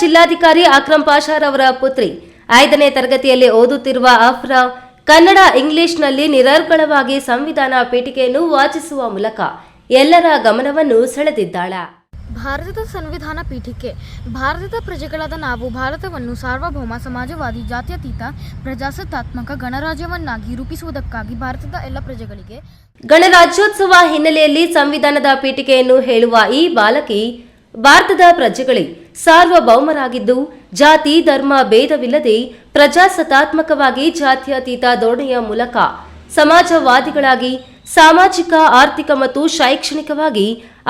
ಜಿಲ್ಲಾಧಿಕಾರಿ ಅಕ್ರಮ್ ಅವರ ಪುತ್ರಿ. ಐದನೇ ತರಗತಿಯಲ್ಲಿ ಓದುತ್ತಿರುವ ಅಫ್ರಾ ಕನ್ನಡ ಇಂಗ್ಲಿಷ್ನಲ್ಲಿ ನಿರರ್ಗಳವಾಗಿ ಸಂವಿಧಾನ ಪೀಠಿಕೆಯನ್ನು ವಾಚಿಸುವ ಮೂಲಕ ಎಲ್ಲರ ಗಮನವನ್ನು ಸೆಳೆದಿದ್ದಾಳೆ. ಭಾರತದ ಸಂವಿಧಾನ ಪೀಠಿಕೆ. ಭಾರತದ ಪ್ರಜೆಗಳಾದ ನಾವು ಭಾರತವನ್ನು ಸಾರ್ವಭೌಮ ಸಮಾಜವಾದಿ ಜಾತ್ಯತೀತ ಪ್ರಜಾಸತ್ತಾತ್ಮಕ ಗಣರಾಜ್ಯವನ್ನಾಗಿ ರೂಪಿಸುವುದಕ್ಕಾಗಿ ಭಾರತದ ಎಲ್ಲ ಪ್ರಜೆಗಳಿಗೆ ಗಣರಾಜ್ಯೋತ್ಸವ ಹಿನ್ನೆಲೆಯಲ್ಲಿ ಸಂವಿಧಾನದ ಪೀಠಿಕೆಯನ್ನು ಹೇಳುವ ಈ ಬಾಲಕಿ ಭಾರತದ ಪ್ರಜೆಗಳೇ ಸಾರ್ವಭೌಮರಾಗಿದ್ದು, ಜಾತಿ, ಧರ್ಮ, ಭೇದವಿಲ್ಲದೆ ಪ್ರಜಾಸತ್ತಾತ್ಮಕವಾಗಿ ಜಾತ್ಯತೀತ ಧೋರಣೆಯ ಮೂಲಕ ಸಮಾಜವಾದಿಗಳಾಗಿ, ಸಾಮಾಜಿಕ, ಆರ್ಥಿಕ ಮತ್ತು ಶೈಕ್ಷಣಿಕವಾಗಿ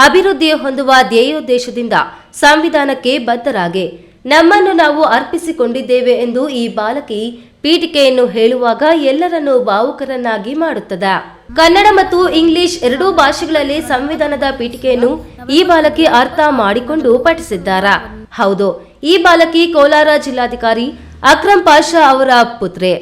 ಅಭಿವೃದ್ಧಿ ಹೊಂದುವ ಧ್ಯೇಯೋದ್ದೇಶದಿಂದ ಸಂವಿಧಾನಕ್ಕೆ ಬದ್ಧರಾಗೆ. ನಮ್ಮನ್ನು ನಾವು ಅರ್ಪಿಸಿಕೊಂಡಿದ್ದೇವೆ ಎಂದು ಈ ಬಾಲಕಿ ಪೀಠಿಕೆಯನ್ನು ಹೇಳುವಾಗ ಎಲ್ಲರನ್ನೂ ಭಾವುಕರನ್ನಾಗಿ ಮಾಡುತ್ತದೆ. ಕನ್ನಡ ಮತ್ತು ಇಂಗ್ಲಿಷ್ ಎರಡೂ ಭಾಷೆಗಳಲ್ಲಿ ಸಂವಿಧಾನದ ಪೀಠಿಕೆಯನ್ನು ಈ ಬಾಲಕಿ ಅರ್ಥ ಮಾಡಿಕೊಂಡು ಪಠಿಸಿದ್ದಾರ. ಹೌದು, ಈ ಬಾಲಕಿ ಕೋಲಾರ ಜಿಲ್ಲಾಧಿಕಾರಿ ಅಕ್ರಮ್ ಪಾಷಾ ಅವರ ಪುತ್ರೆ.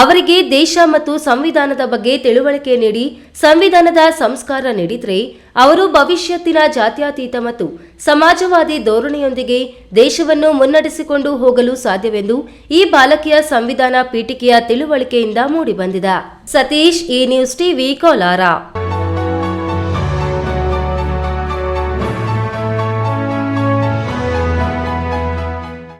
ಅವರಿಗೆ ದೇಶ ಮತ್ತು ಸಂವಿಧಾನದ ಬಗ್ಗೆ ತಿಳುವಳಿಕೆ ನೀಡಿ, ಸಂವಿಧಾನದ ಸಂಸ್ಕಾರ ನೀಡಿದ್ರೆ ಅವರು ಭವಿಷ್ಯತ್ತಿನ ಜಾತ್ಯತೀತ ಮತ್ತು ಸಮಾಜವಾದಿ ಧೋರಣೆಯೊಂದಿಗೆ ದೇಶವನ್ನು ಮುನ್ನಡೆಸಿಕೊಂಡು ಹೋಗಲು ಸಾಧ್ಯವೆಂದು ಈ ಬಾಲಕಿಯ ಸಂವಿಧಾನ ಪೀಠಿಕೆಯ ತಿಳುವಳಿಕೆಯಿಂದ ಮೂಡಿಬಂದಿದೆ. ಸತೀಶ್ ಈ ನ್ಯೂಸ್ ಟಿವಿ, ಕೋಲಾರ.